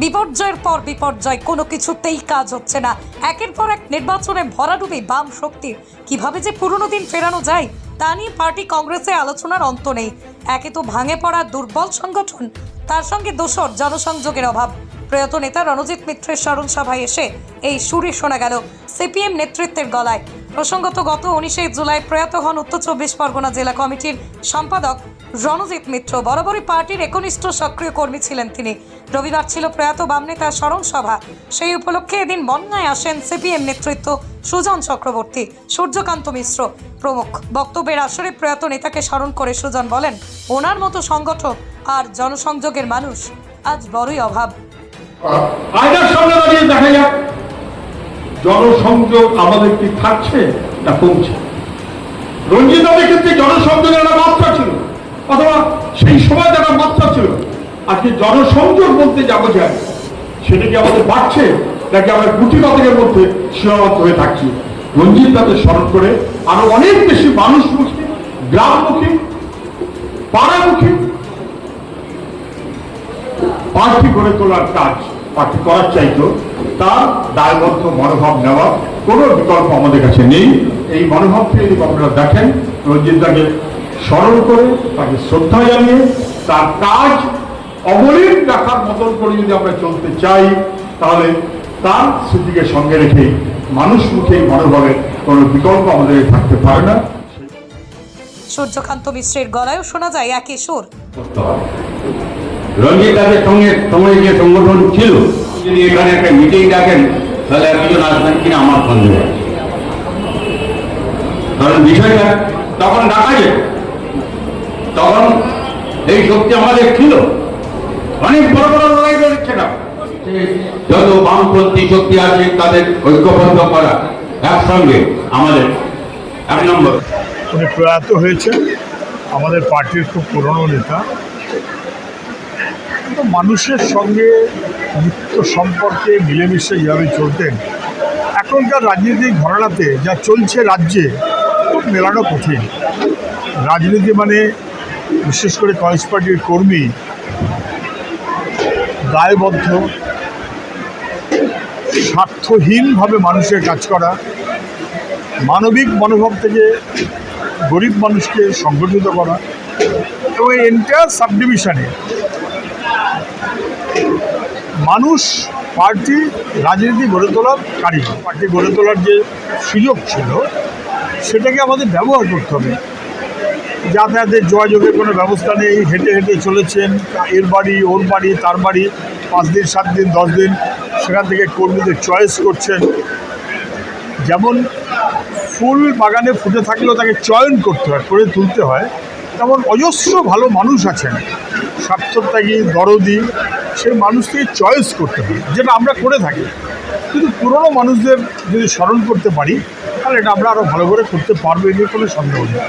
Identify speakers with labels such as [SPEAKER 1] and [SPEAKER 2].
[SPEAKER 1] বিপর্যয়ের পর বিপর্যয়, কোনো কিছুতেই কাজ হচ্ছে না। একের পর এক নির্বাচনে ভরাডুবি বাম শক্তির। কীভাবে যে পুরনো দিন ফেরানো যায়, তা নিয়ে পার্টি কংগ্রেসে আলোচনার অন্ত নেই। একে তো ভাঙে পড়া দুর্বল সংগঠন, তার সঙ্গে দোসর জনসংযোগের অভাব। প্রয়াত নেতা রণজিৎ মিত্রের স্মরণ সভায় এসে এই সুরে শোনা গেল, সিপিএম নেতৃত্বের গলায়। প্রসঙ্গত, গত উনিশে জুলাই প্রয়াত হন উত্তর চব্বিশ পরগনা জেলা কমিটির সম্পাদক রণজিৎ মিত্র। বরাবরই পার্টির একনিষ্ঠ সক্রিয় কর্মী ছিলেন তিনি। রবিবার ছিল প্রয়াত বাম নেতার স্মরণ সভা। সেই উপলক্ষে এদিন বন্যায় আসেন সিপিএম নেতৃত্ব সুজন চক্রবর্তী, সূর্যকান্ত মিশ্র প্রমুখ। বক্তব্যের আসরে প্রয়াত নেতাকে স্মরণ করে সুজন বলেন, ওনার মতো সংগঠক আর জনসংযোগের মানুষ আজ বড়ই অভাব।
[SPEAKER 2] দেখা যাক। জনসংযোগ আমাদের কি থাকছে না কমছে? রঞ্জিত রঞ্জিতাদের ক্ষেত্রে জনসংযোগের একটা মাত্রা ছিল, অথবা সেই সময় একটা মাত্রা ছিল আজকে জনসংযোগ বলতে যাব যায় সেটা কি আমাদের বাড়ছে, নাকি আমরা গুটি কতকের মধ্যে সীমাবদ্ধ হয়ে থাকছি? রঞ্জিত তাদের স্মরণ করে আরও অনেক বেশি মানুষমুখী, গ্রামমুখী, পাড়ামুখী পার্টি গড়ে তোলার কাজ। করার চাইতো তার দায়বদ্ধ মনোভাব নেওয়া কোনো বিকল্প আমাদের কাছে নেই। এই মনোভাবকে যদি আপনারা দেখেন রঞ্জিত দাকে স্মরণ করে তাকে শ্রদ্ধা জানিয়ে তার কাজ অমলিন রাখার মতন করে যদি আমরা চলতে চাই তাহলে তার স্মৃতিকে সঙ্গে রেখে মানুষ মুখে মনোভাবের কোনো বিকল্প আমাদের থাকতে পারে না।
[SPEAKER 1] সূর্যকান্ত মিশ্রের গলায়ও শোনা যায় একই সুর।
[SPEAKER 3] রঞ্জিত দাসের সঙ্গে সময় যে সংগঠন ছিল যদি এখানে একটা মিটিং ডাকেন, তাহলে একজন আসবেন কিনা আমার সন্দেহ কারণ বিষয়টা তখন ডাকা যেত তখন এই শক্তি আমাদের ছিল। অনেক বড় বড় লড়াই লড়ছে না যত বামপন্থী শক্তি আছে, তাদের ঐক্যবদ্ধ করা একসঙ্গে আমাদের। এক নম্বর।
[SPEAKER 4] উনি প্রয়াত হয়েছেন। আমাদের পার্টির খুব পুরনো নেতা। কিন্তু মানুষের সঙ্গে নিত্য সম্পর্কে মিলেমিশে যেভাবে চলতেন, এখনকার রাজনীতিক ঘটনাতে যা চলছে রাজ্যে খুব মেলানো কঠিন। রাজনীতি মানে বিশেষ করে কমিউনিস্ট পার্টির কর্মী দায়বদ্ধ, স্বার্থহীনভাবে মানুষের কাজ করা, মানবিক মনোভাব থেকে গরিব মানুষকে সংগঠিত করা এবং এন্টায়ার সাব ডিভিশনে মানুষ পার্টি, রাজনীতি গড়ে তোলার কারিগর। পার্টি গড়ে তোলার যে সুযোগ ছিল, সেটাকে আমাদের ব্যবহার করতে হবে। যাতায়াতের যোগাযোগের কোনো ব্যবস্থা নেই, হেঁটে হেঁটে চলেছেন, এর বাড়ি, ওর বাড়ি, তার বাড়ি, পাঁচ দিন, সাত দিন, দশ দিন, সেখান থেকে কর্মীদের চয়েস করছেন। যেমন ফুল বাগানে ফুটে থাকলেও তাকে চয়ন করতে হয়, করে তুলতে হয়, তেমন অজস্র ভালো মানুষ আছেন। স্বার্থত্যাগী, দরদি সেই মানুষকে চয়েস করতে হবে, যেটা আমরা করে থাকি। কিন্তু পুরনো মানুষদের যদি স্মরণ করতে পারি, তাহলে এটা আমরা আরও ভালো করে করতে পারব এ নিয়ে কোনো সন্দেহ নেই।